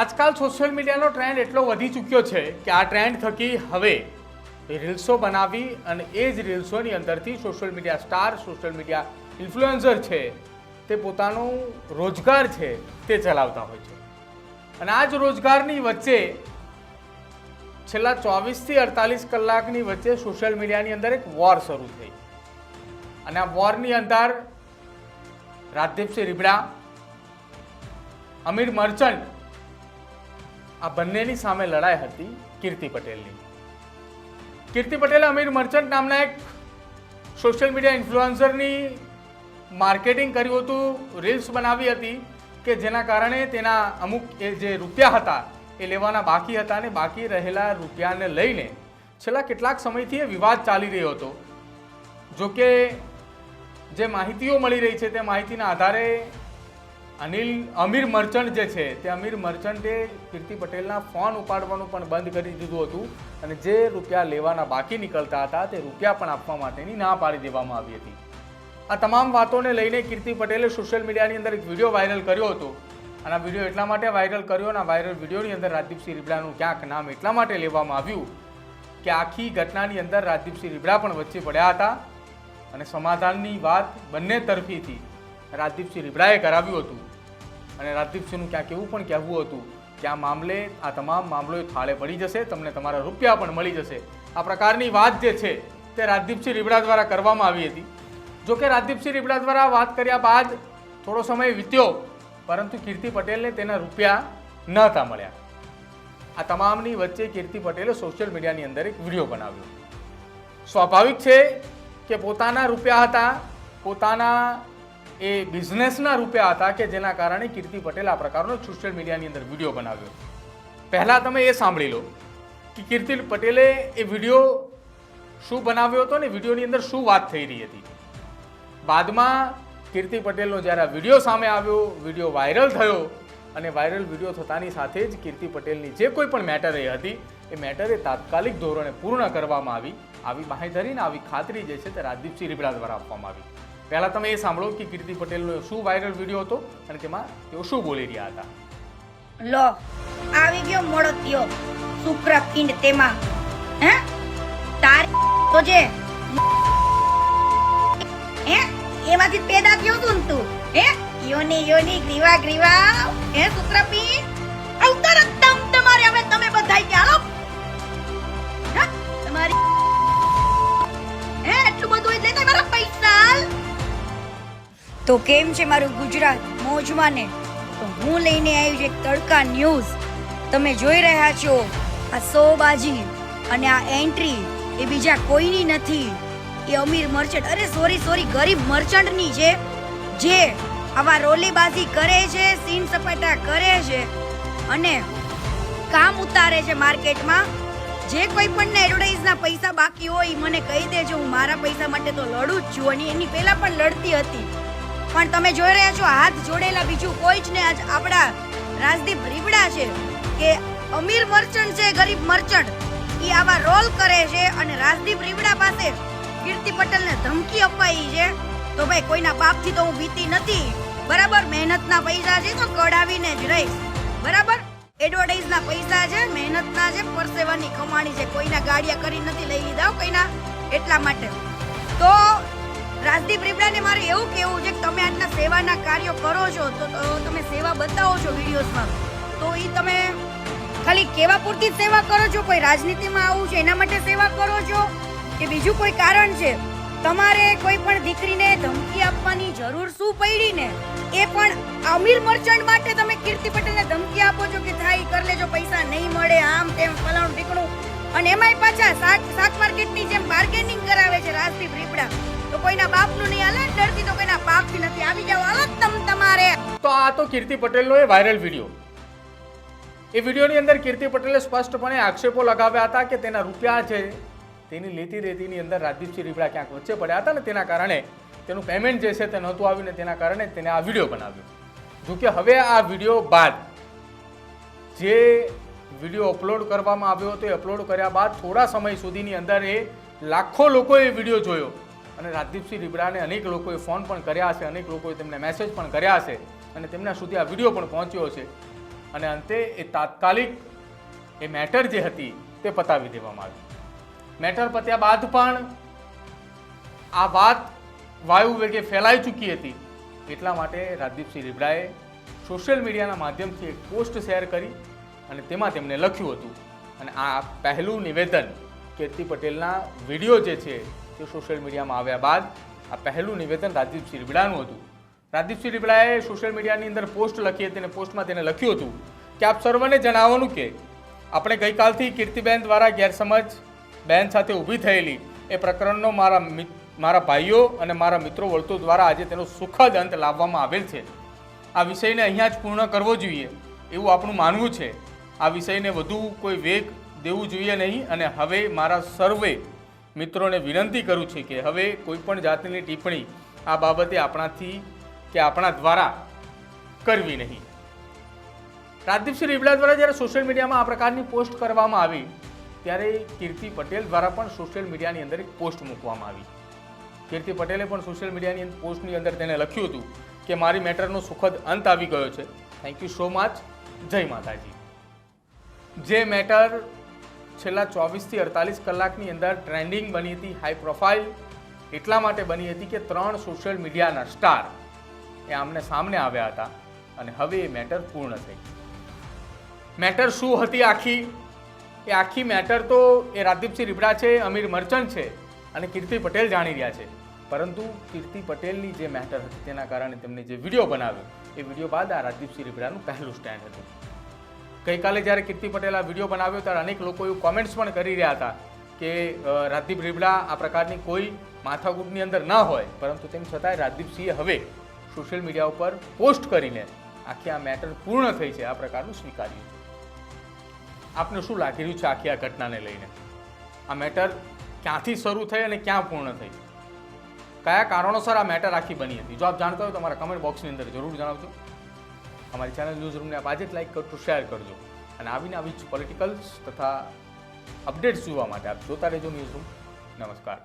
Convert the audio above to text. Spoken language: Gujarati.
આજકાલ સોશિયલ મીડિયાનો ટ્રેન્ડ એટલો વધી ચૂક્યો છે કે આ ટ્રેન્ડ થકી હવે રીલ્સો બનાવી અને એ જ રીલ્સોની અંદરથી social media star social media influencer છે તે પોતાનું રોજગાર છે તે ચલાવતા હોય છે. અને આ જ રોજગારની વચ્ચે છેલ્લા ચોવીસથી અડતાલીસ કલાકની વચ્ચે સોશિયલ મીડિયાની અંદર એક વોર શરૂ થઈ. અને આ વોરની અંદર રાજદીપસિંહ રીબડા, અમીર મર્ચન્ટ આ બંનેની સામે લડાઈ હતી કીર્તિ પટેલની. કીર્તિ પટેલે અમીર મર્ચન્ટ નામના એક સોશિયલ મીડિયા ઇન્ફ્લુઅન્સરની માર્કેટિંગ કર્યું હતું, રીલ્સ બનાવી હતી કે જેના કારણે તેના અમુક એ જે રૂપિયા હતા એ લેવાના બાકી હતા અને બાકી રહેલા રૂપિયાને લઈને છેલ્લા કેટલાક સમયથી એ વિવાદ ચાલી રહ્યો હતો. જો કે જે માહિતીઓ મળી રહી છે તે માહિતીના આધારે અનિલ, અમીર મર્ચન્ટ જે છે, તે અમીર મર્ચન્ટે કીર્તિ પટેલના ફોન ઉપાડવાનું પણ બંધ કરી દીધું હતું અને જે રૂપિયા લેવાના બાકી નીકળતા હતા તે રૂપિયા પણ આપવા માટેની ના પાડી દેવામાં આવી હતી. આ તમામ વાતોને લઈને કીર્તિ પટેલે સોશિયલ મીડિયાની અંદર એક વીડિયો વાયરલ કર્યો હતો. અને આ વીડિયો એટલા માટે વાયરલ કર્યો અને વાયરલ વિડીયોની અંદર રાજદીપસિંહ રીબડાનું ક્યાંક નામ એટલા માટે લેવામાં આવ્યું કે આખી ઘટનાની અંદર રાજદીપસિંહ રીબડા પણ વચ્ચે પડ્યા હતા અને સમાધાનની વાત બંને તરફીથી રાજદીપસિંહ રીબડાએ કરાવ્યું હતું. અને રાજદીપસિંહનું ક્યાંક એવું પણ કહેવું હતું કે આ મામલે, આ તમામ મામલો થાળે પડી જશે, તમને તમારા રૂપિયા પણ મળી જશે. આ પ્રકારની વાત જે છે, તે રાજદીપસિંહ રીબડા દ્વારા કરવામાં આવી હતી. જો કે રાજદીપસિંહ રીબડા દ્વારા વાત કર્યા બાદ થોડો સમય વીત્યો, પરંતુ કીર્તિ પટેલને તેના રૂપિયા નહોતા મળ્યા. આ તમામની વચ્ચે કીર્તિ પટેલે સોશિયલ મીડિયાની અંદર એક વીડિયો બનાવ્યો. સ્વાભાવિક છે કે પોતાના રૂપિયા હતા, પોતાના એ બિઝનેસના રૂપે હતા કે જેના કારણે કીર્તિ પટેલ આ પ્રકારનો સોશિયલ મીડિયાની અંદર વીડિયો બનાવ્યો. પહેલાં તમે એ સાંભળી લો કે કીર્તિ પટેલે એ વીડિયો શું બનાવ્યો હતો ને વિડીયોની અંદર શું વાત થઈ રહી હતી. બાદમાં કીર્તિ પટેલનો જ્યારે વીડિયો સામે આવ્યો વીડિયો વાયરલ થયો અને વાયરલ વીડિયો થતાની સાથે જ કીર્તિ પટેલની જે કોઈ પણ મેટર એ હતી, એ મેટરે તાત્કાલિક ધોરણે પૂર્ણ કરવામાં આવી. આવી બાંહેધરી ને આવી ખાતરી જે છે તે રાજદીપસિંહ રીબડા દ્વારા આપવામાં આવી. પહેલાં તમે એ સાંભળો કે કીર્તિ પટેલનો શું વાયરલ વીડિયો હતો અને તેમાં તેઓ શું બોલી રહ્યા હતા. લો, આવી ગયો મોડો થયો. શુક્રપિંડ તેમાં. હે? તાર તો જે હે? એમાંથી પેદા થયો તું તું. હે? યોની યોની, ગ્રીવા ગ્રીવા. હે શુક્રપિંડ અવતર તમ તમારે. હવે તમે બધાય હાલો તો કેમ છે મારું ગુજરાત? મોજમાં ને? તો હું લઈને આવી છું એક તડકા ન્યૂઝ. તમે જોઈ રહ્યા છો આ સોબાજી અને આ એન્ટ્રી એ બીજા કોઈની નથી. એ અમીર મર્ચન્ટ. અરે સોરી સોરી ગરીબ મર્ચન્ટની છે, જે આવા રોલેબાજી કરે છે, સીન સપાટા કરે છે અને કામ ઉતારે છે માર્કેટમાં. જે કોઈ પણ એડવર્ટાઇઝના પૈસા બાકી હોય મને કહી દેજો, હું મારા પૈસા માટે તો લડું જ છું. અને એની પહેલા પણ લડતી હતી. પણ તમે જોઈ રહ્યા છો, હાથ જોડેલા બીજું કોઈ જ ને આજ આપણા રાજદીપ રીબડા છે કે અમીર મર્ચન્ટ છે, ગરીબ મર્ચન્ટ એ આવા રોલ કરે છે અને રાજદીપ રીબડા પાસે કીર્તિ પટેલને ધમકી અપાઈ છે. તો ભાઈ, કોઈના બાપથી તો હું વીતી નથી. બરાબર? મહેનતના પૈસા છે તો કઢાવીને જ રહીશ. બરાબર? એડવર્ટાઇઝના પૈસા છે, મહેનતના છે, પરસેવાની કમાણી છે. કોઈના ગાડિયા કરી નથી લઈ લીધા કોઈના. એટલા માટે. તો રાજદીપ રીબડાને મારે એવું કેવું છે કે તમે આટલા સેવાના કાર્યો કરો છો, તો તમે સેવા બતાવો છો વિડીયોઝમાં. તો એ તમે ખાલી કેવા પૂરતી સેવા કરો છો? કોઈ રાજનીતિમાં આવું છે, એના માટે સેવા કરો છો? કે બીજું કોઈ કારણ છે? તમારે કોઈ પણ દીકરીને ધમકી આપવાની જરૂર શું પડી ને? એ પણ અમીર મર્ચન્ટ માટે તમે કીર્તિ પટેલને ધમકી આપો છો કે થાય કર લેજો, પૈસા નહીં મળે, આમ તેમ, ફલાણું ઢીકણું. અને એમાંય પાછા શાક શાક માર્કેટની જેમ બાર્ગેનિંગ કરાવે છે રાજદીપ રીપડા. તો કોઈના બાપનું નહીં હાલે ડરતી તો કોઈના બાપથી નથી. આવી જાવ હાલો તમ તમારે. તો આ તો કીર્તિ પટેલનો એ વાયરલ વીડિયો એ વિડીયોની અંદર કીર્તિ પટેલે સ્પષ્ટપણે આક્ષેપો લગાવ્યા હતા કે તેના રૂપિયા છે, તેની લેતી રેતીની અંદર રાજદીપસિંહ રીબડા ક્યાંક વચ્ચે પડ્યા હતા ને તેના કારણે તેનું પેમેન્ટ જે છે તે નહોતું આવ્યું ને તેના કારણે તેને આ વીડિયો બનાવ્યો. જો કે હવે આ વીડિયો બાદ જે વીડિયો અપલોડ કરવામાં આવ્યો હતો, એ અપલોડ કર્યા બાદ થોડા સમય સુધીની અંદર એ લાખો લોકોએ વીડિયો જોયો. અને રાજદીપસિંહ રીબડાને અનેક લોકોએ ફોન પણ કર્યા છે અનેક લોકોએ તેમને મેસેજ પણ કર્યા છે અને તેમના સુધી આ વીડિયો પણ પહોંચ્યો છે અને અંતે એ તાત્કાલિક એ મેટર જે હતી તે પતાવી દેવામાં આવી. મેટર પત્યા બાદ પણ આ વાત વાયુ વેગે ફેલાઈ ચૂકી હતી. એટલા માટે રાજદીપસિંહ રીબડાએ સોશિયલ મીડિયાના માધ્યમથી એક પોસ્ટ શેર કરી અને તેમાં તેમણે લખ્યું હતું. અને આ પહેલું નિવેદન કીર્તિ પટેલના વીડિયો જે છે તે સોશિયલ મીડિયામાં આવ્યા બાદ આ પહેલું નિવેદન રાજીવસિંહ રીબડાનું હતું. રાજદીપસિંહ રીબડાએ સોશિયલ મીડિયાની અંદર પોસ્ટ લખી હતી અને પોસ્ટમાં તેને લખ્યું હતું કે આપ સર્વને જણાવવાનું કે આપણે ગઈકાલથી કીર્તિબેન દ્વારા ગેરસમજ બેન સાથે ઊભી થયેલી એ પ્રકરણનો મારા મારા ભાઈઓ અને મારા મિત્રો વળતો દ્વારા આજે તેનો સુખદ અંત લાવવામાં આવેલ છે. આ વિષયને અહીંયા જ પૂર્ણ કરવો જોઈએ એવું આપણું માનવું છે. આ વિષયને વધુ કોઈ વેગ દેવું જોઈએ નહીં અને હવે મારા સર્વે મિત્રોને વિનંતી કરું છું કે હવે કોઈ પણ જાતની ટિપ્પણી આ બાબતે આપણાથી કે આપણા દ્વારા કરવી નહીં. રાજદીપસિંહ રીબડા દ્વારા જ્યારે સોશિયલ મીડિયામાં આ પ્રકારની પોસ્ટ કરવામાં આવી, ત્યારે કીર્તિ પટેલ દ્વારા પણ સોશિયલ મીડિયાની અંદર એક પોસ્ટ મૂકવામાં આવી. કીર્તિ પટેલે પણ સોશિયલ મીડિયાની પોસ્ટની અંદર તેને લખ્યું હતું કે મારી મેટરનો સુખદ અંત આવી ગયો છે. થેન્ક યુ સો મચ જય માતાજી. જે મેટર છેલ્લા ચોવીસથી અડતાલીસ કલાકની અંદર ટ્રેન્ડિંગ બની હતી હાઈ પ્રોફાઇલ એટલા માટે બની હતી કે ત્રણ સોશિયલ મીડિયાના સ્ટાર એ આમને સામને આવ્યા હતા અને હવે એ મેટર પૂર્ણ થઈ મેટર શું હતી આખી? એ આખી મેટર તો એ રાજદીપસિંહ રીબડા છે, અમીર મર્ચન્ટ છે અને કીર્તિ પટેલ જાણી રહ્યા છે. પરંતુ કીર્તિ પટેલની જે મેટર હતી તેના કારણે તેમણે જે વીડિયો બનાવ્યો, એ વીડિયો બાદ આ રાજદીપસિંહ રીબડાનું પહેલું સ્ટેન્ડ હતું. ગઈકાલે જ્યારે કીર્તિ પટેલ આ વીડિયો બનાવ્યો ત્યારે અનેક લોકો એવું કોમેન્ટ્સ પણ કરી રહ્યા હતા કે રાજદીપ રીબડા આ પ્રકારની કોઈ માથાકૂટની અંદર ન હોય. પરંતુ તેમ છતાંય રાજદીપસિંહે હવે સોશિયલ મીડિયા ઉપર પોસ્ટ કરીને આખી આ મેટર પૂર્ણ થઈ છે, આ પ્રકારનું સ્વીકાર્યું. આપને શું લાગી રહ્યું છે આખી આ ઘટનાને લઈને? આ મેટર ક્યાંથી શરૂ થઈ અને ક્યાં પૂર્ણ થઈ? કયા કારણોસર આ મેટર આખી બની હતી? જો આપ જાણતા હોય તો તમારા કમેન્ટ બોક્સની અંદર જરૂર જણાવજો. અમારી ચેનલ ન્યૂઝ રૂમને આજે જ લાઈક કરજો શેર કરજો. અને આવીને આવી જ પોલિટિકલ્સ તથા અપડેટ્સ જોવા માટે આપ જોતા રહેજો ન્યૂઝ રૂમ નમસ્કાર.